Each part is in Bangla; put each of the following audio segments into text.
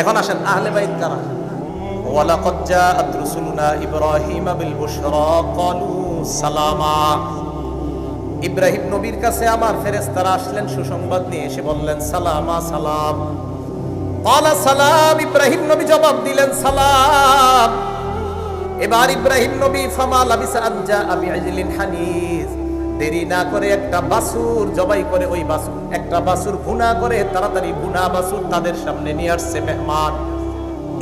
এখন আসেন আহলে বাইত কারা? ওয়ালাকাদ জাআত রুসুলুনা ইব্রাহিম বিল বুশরা ক্বালু সালামা। ইব্রাহিম নবীর কাছে আমার ফেরেশতারা আসলেন সুসংবাদ নিয়ে এসে বললেন, সালামা, সালাম। ক্বালা, সালাম। ইব্রাহিম নবী জবাব দিলেন, সালাম। এবার ইব্রাহিম নবী, ফামা লাবিসা আনজা আবি আজলিন হানিস দেরি না করে একটা বাসুর জবাই করে ওই বাসুর। একটা বাসুর ভুনা করে, তাড়াতাড়ি ভুনা বাসুর তাদের সামনে নিয়ে আসছে মেহমান।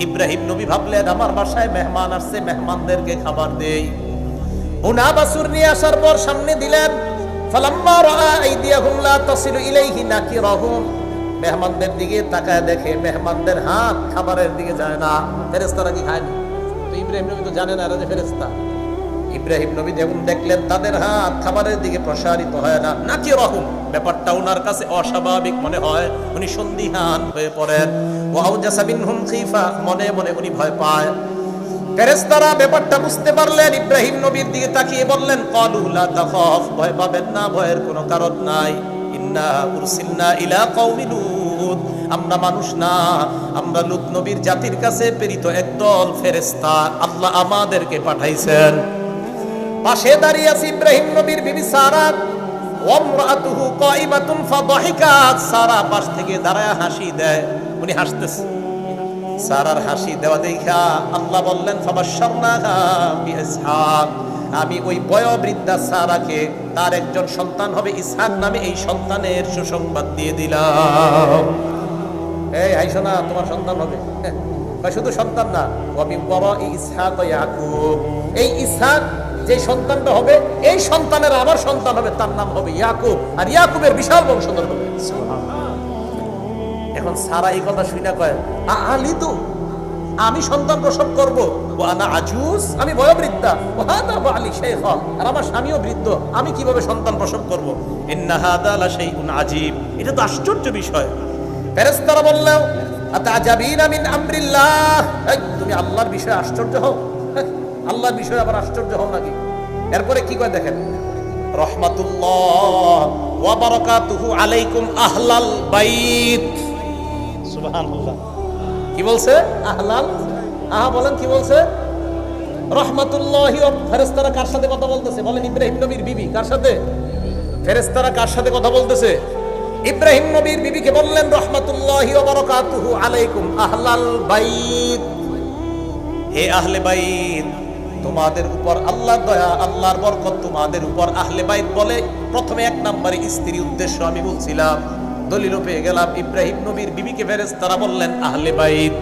ইব্রাহিম নবী ভাবলেন, আমার বাসায় মেহমান আসছে, মেহমানদেরকে খাবার দেই। ভুনা বাসুর নিয়ে আসার পর সামনে দিলেন, ফালাম্মা রাআ আইদিয়াহুম লা তাসিলু ইলাইহি নাকিরাহুম। মেহমানদের দিকে তাকায় দেখে মেহমানদের হাত খাবারের দিকে যায় না। ফেরেশতারা কি খায়নি? তো ইব্রাহিম নবী তো জানেন এরা যে ফেরেশতা। ইব্রাহিম নবী যেমন দেখলেন তাদের হাত খাবারের দিকে প্রসারিত হয় না, নাকি রহম? ব্যাপারটা ওনার কাছে অস্বাভাবিক মনে হয়। উনি সন্দিহান হয়ে পড়েন। ও আউজাসা মিনহুম খিফা, মনে মনে উনি ভয় পায়। ফেরেশতারা ব্যাপারটা বুঝতে পারলেন, ইব্রাহিম নবীর দিকে তাকিয়ে বললেন ক্বালু লা তাখাফ ভয় পাবেন না, ভয়ের কোনো কারণ নাই। ইন্না উরসিলনা ইলা কওমি আমরা মানুষ না, আমরা লুত নবীর জাতির কাছে প্রেরিত একদল ফেরেশতা। আল্লাহ আমাদেরকে পাঠাইছেন। পাশে দাঁড়িয়ে আছে ইব্রাহিম নবীর বিবি সারা। ওমরাতুহু কাইমাতুন ফাদাহিকাত সারা পাশ থেকে দাঁড়ায় হাসি দেয়। উনি হাসতেছে। সারার হাসি দেওয়া দেখা আল্লাহ বললেন, ফাবাশশারনাহা বিইসহাক। আমি ওই বয়োবৃদ্ধা সারাকে, তার একজন সন্তান হবে ইসহাক নামে এই সন্তানের সুসংবাদ দিয়ে দিলাম। এই আইসো তোমার সন্তান হবে। বা শুধু সন্তান না। ওয়ামি বড় ইসহাক ইয়াকুব। এই ইসহাক যে সন্তানটা হবে এই সন্তানের আমার সন্তান হবে তার নাম হবে ইয়াকুব। আর ইয়াকুবের বিশাল বংশধর হবে। এখন সারা এই কথা শুনে কয় "আ- আলি তো আমি সন্তান প্রসব করব। আনা আজুস আমি বয়োবৃদ্ধা ও হাদা আলী শেখ আর আমার স্বামীও বৃদ্ধ আমি কীভাবে সন্তান প্রসব করব? ইন্না হাদা লা শাইউন আজীব এটা তো আশ্চর্য বিষয়। ফেরেশতারা মিন আমরিল্লাহ? তুমি আল্লাহর বিষয়ে আশ্চর্য হও। আল্লাহর বিষয়ে আবার আশ্চর্য হও নাকি? এরপরে কি কয় দেখেন? রহমাতুল্লাহ ওয়া বারাকাতুহু আলাইকুম আহলাল বাইত। সুবহানাল্লাহ। কি বলছে? আহলাল? আহা, বলেন কি বলছে? রহমাতুল্লাহি ফেরেশতারা কার সাথে কথা বলতেছে? বলেন ইব্রাহিম নবীর বিবি, কার সাথে? ফেরেশতারা কার সাথে কথা বলতেছে? ইব্রাহিম নবীর বিবিকে বললেন, রহমাতুল্লাহি ওয়া বারাকাতুহু আলাইকুম আহলাল বাইত। হে আহলে বাইত তোমাদের উপর আল্লাহর দয়া, আল্লাহর বরকত তোমাদের উপর আহলে বাইত বলে। প্রথমে এক নম্বরে স্ত্রী উদ্দেশ্য আমি বলছিলাম দলিল পেয়ে গেলাম। ইব্রাহিম নবীর বিবিকে ফেরেস তারা বললেন, আহলে বাইত।